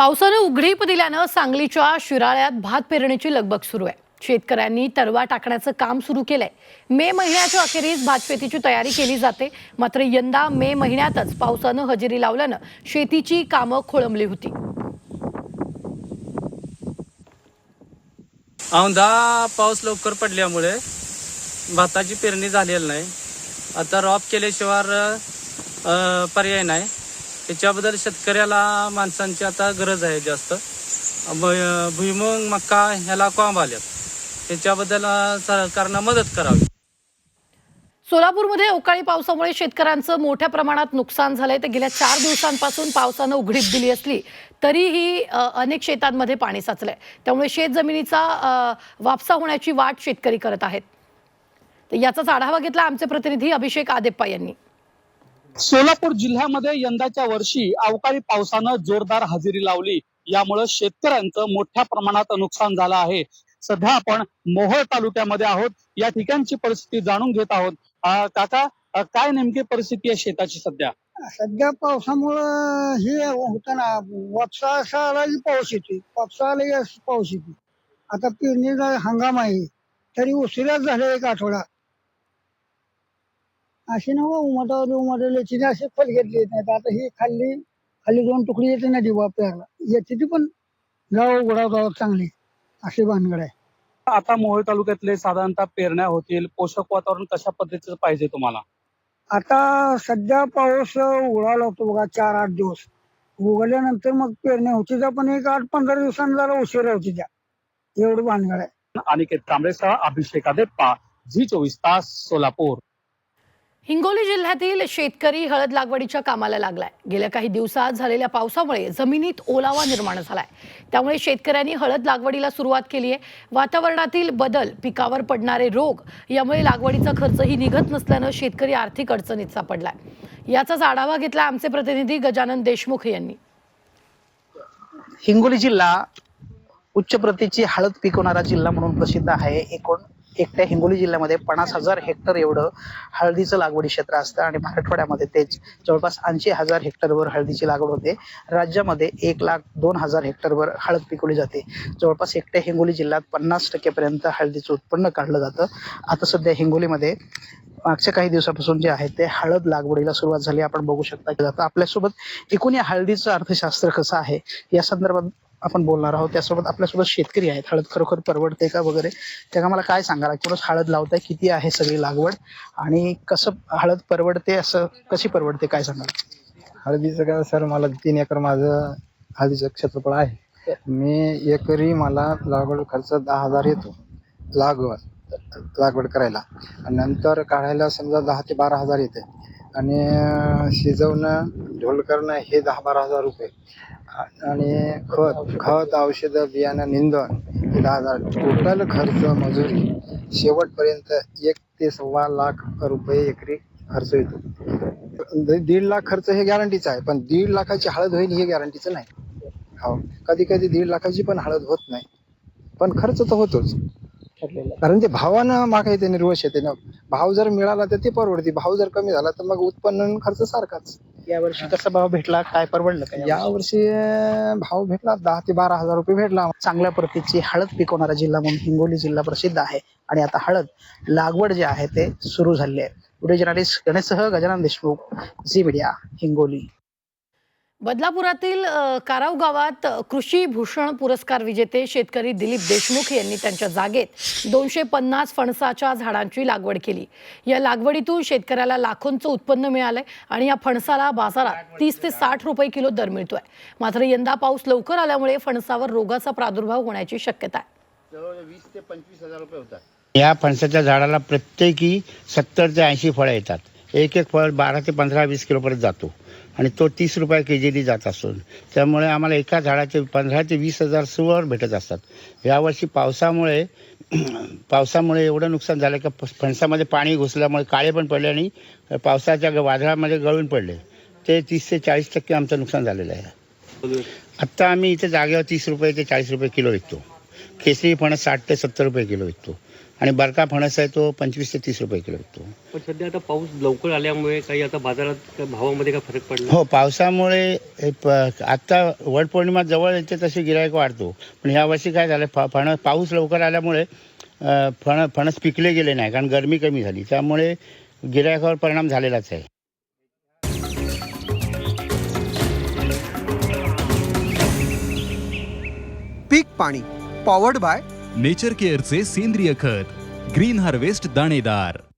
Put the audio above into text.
पावसानं उघडीप दिल्यानं सांगलीच्या शिराळ्यात भात पेरणीची लगबग सुरू आहे. शेतकऱ्यांनी तरवा टाकण्याचं काम सुरू केलंय. मे महिन्याच्या अखेरीस भात शेतीची तयारी केली जाते. मात्र यंदा मे महिन्यातच पावसानं हजेरी लावल्यानं शेतीची कामं खोळंबली होती. औंधा पाऊस लवकर पडल्यामुळे भाताची पेरणी झालेली नाही. आता रॉप केल्याशिवाय पर्याय नाही. त्याच्याबद्दल शेतकऱ्याला माणसांची आता गरज आहे जास्त. भुईमुंग मक्का ह्याला कॉम आल्यात त्याच्याबद्दल सरकारनं मदत करावी. सोलापूरमध्ये अवकाळी पावसामुळे शेतकऱ्यांचं मोठ्या प्रमाणात नुकसान झालंय. तर गेल्या चार दिवसांपासून पावसानं उघडीप दिली असली तरीही अनेक शेतांमध्ये पाणी साचलंय. त्यामुळे शेत जमिनीचा वापसा होण्याची वाट शेतकरी करत आहेत. तर याचाच आढावा घेतला आमचे प्रतिनिधी अभिषेक आदेप्पा यांनी. सोलापूर जिल्ह्यामध्ये यंदाच्या वर्षी अवकाळी पावसानं जोरदार हजेरी लावली. यामुळे शेतकऱ्यांचं मोठ्या प्रमाणात नुकसान झालं आहे. सध्या आपण मोहोळ तालुक्यामध्ये आहोत. या ठिकाणची परिस्थिती जाणून घेत आहोत. काका काय नेमकी परिस्थिती आहे शेताची सध्या? सध्या पावसामुळं हे होतं ना वापसा असा पाऊस येते वापसा पाऊस येते आता पेरणीचा हंगाम आहे. तरी उशिराच झाला एक आठवडा. अशी ना उमटावली उमटवली तिने असे फल घेतले नाहीत आता ही खाल्ली खाली दोन तुकडी येते ना दिवा पेरला येते ती पण जाऊ उघडा जाऊ चांगली. अशी भानगड आहे. आता मोहोळ तालुक्यातले साधारणतः पेरण्या होतील पोषक वातावरण कशा पद्धतीचं पाहिजे तुम्हाला? आता सध्या पाऊस उघडायला होतो बघा चार आठ दिवस. उघडल्यानंतर मग पेरण्या होती त्या पण एक आठ पंधरा दिवसांनी जरा उशिरा होती त्या एवढं भानगड आहे. अनिकेत कांबळेसह अभिषेक आदेप्पा झी चोवीस तास सोलापूर. हिंगोली जिल्ह्यातील शेतकरी हळद लागवडीच्या कामाला लागलाय. गेल्या काही दिवसात झालेल्या पावसामुळे जमिनीत ओलावा निर्माण झालाय. त्यामुळे शेतकऱ्यांनी हळद लागवडीला सुरुवात केली आहे वातावरणातील बदल पिकावर पडणारे रोग यामुळे लागवडीचा खर्चही निघत नसल्यानं शेतकरी आर्थिक अडचणीत सापडलाय. याचाच आढावा घेतला आमचे प्रतिनिधी गजानन देशमुख यांनी. हिंगोली जिल्हा उच्च प्रतीची हळद पिकवणारा जिल्हा म्हणून प्रसिद्ध आहे. एकूण एकट्या हिंगोली जिल्ह्यामध्ये पन्नास हजार हेक्टर एवढं हळदीचं लागवडी क्षेत्र असतं आणि मराठवाड्यामध्ये तेच जवळपास ऐंशी हजार हेक्टरवर हळदीची लागवड होते. राज्यामध्ये एक लाख दोन हजार हेक्टरवर हळद पिकवली जाते. जवळपास एकट्या हिंगोली जिल्ह्यात पन्नास टक्केपर्यंत हळदीचं उत्पन्न काढलं जातं. आता सध्या हिंगोलीमध्ये मागच्या काही दिवसापासून जे आहे ते हळद लागवडीला सुरुवात झाली. आपण बघू शकता की आता आपल्यासोबत एकूण या हळदीचं अर्थशास्त्र कसं आहे? या संदर्भात आपण बोलणार आहोत त्यासोबत आपल्यासोबत शेतकरी आहेत. हळद खरोखर परवडते का वगैरे? त्या मला काय सांगाल? किंवा हळद लावताय किती आहे सगळी लागवड? आणि कसं हळद परवडते असं कशी परवडते काय सांगाल? हळदीचं काय सर मला तीन एकर माझं हळदीचं क्षेत्रफळ आहे. मी एकरी मला लागवड खर्च दहा हजार येतो लागवड लागवड करायला. आणि नंतर काढायला समजा दहा ते बारा हजार येते. आणि शिजवणं ढोल करणं हे दहा बारा हजार रुपये. आणि खत खत औषधं बियाणं निंदण हे दहा हजार. टोटल खर्च मजुरी शेवटपर्यंत एक ते सव्वा लाख रुपये एकरी खर्च येतो. दीड लाख खर्च हे गॅरंटीचं आहे पण दीड लाखाची हळद होईल हे गॅरंटीचं नाही. हो. कधी कधी दीड लाखाची पण हळद होत नाही. पण खर्च तर होतोच. कारण ते भावानं मागा येते निर्वश येते ना भाव जर मिळाला तर ते परवडते भाव जर कमी झाला तर मग उत्पन्न आणि खर्च सारखाच. यावर्षी कसा भाव भेटला काय परवडलं का या वर्षी अं, भाव भेटला दहा ते बारा हजार रुपये भेटला. चांगल्या प्रतीची हळद पिकवणारा जिल्हा म्हणून हिंगोली जिल्हा प्रसिद्ध आहे. आणि आता हळद लागवड जे आहे ते सुरू झाले आहे. व्हिडिओ जर्नलिस्ट गणेशसह गजानन देशमुख झी मीडिया हिंगोली. बदलापुरातील काराव गावात कृषी भूषण पुरस्कार विजेते शेतकरी दिलीप देशमुख यांनी त्यांच्या जागेत दोनशे पन्नास फणसाच्या झाडांची लागवड केली. या लागवडीतून शेतकऱ्याला लाखोंचं उत्पन्न मिळालंय आणि या फणसाला बाजारात तीस ते साठ रुपये किलो दर मिळतोय. मात्र यंदा पाऊस लवकर आल्यामुळे फणसावर रोगाचा प्रादुर्भाव होण्याची शक्यता आहे. या फणसाच्या झाडाला प्रत्येकी सत्तर ते ऐंशी फळं येतात. एक एक फळ बारा ते पंधरा वीस किलोपर्यंत जातो. आणि तो तीस रुपये के जीनी जात असतो त्यामुळे आम्हाला एका झाडाचे पंधरा ते वीस हजार सुवर भेटत असतात. यावर्षी पावसामुळे पावसामुळे एवढं नुकसान झालं की फ- फणसामध्ये पाणी घुसल्यामुळे काळे पण पडले आणि पावसाच्या वादळामध्ये गळून पडले. ते तीस ते चाळीस टक्के आमचं नुकसान झालेलं आहे. आत्ता आम्ही इथे जागेवर तीस रुपये ते चाळीस रुपये किलो विकतो. केसरी फणस साठ ते सत्तर रुपये किलो विकतो. आणि बरका फणस आहे तो पंचवीस ते तीस रुपये किलो विकतो. पण सध्या आता पाऊस लवकर आल्यामुळे काही आता बाजारात भावामध्ये काय फरक पडला? हो पावसामुळे हे प आत्ता वटपौर्णिमा जवळ येते तसे गिरायक वाढतो. पण यावर्षी काय झालं फ फणस पाऊस लवकर आल्यामुळे फण फणस पिकले गेले नाही कारण गरमी कमी झाली. त्यामुळे गिरायकावर परिणाम झालेलाच आहे. पीक पाणी पॉवर्ड बाय नेचर केअरचे सेंद्रिय खत ग्रीन हार्वेस्ट दाणेदार.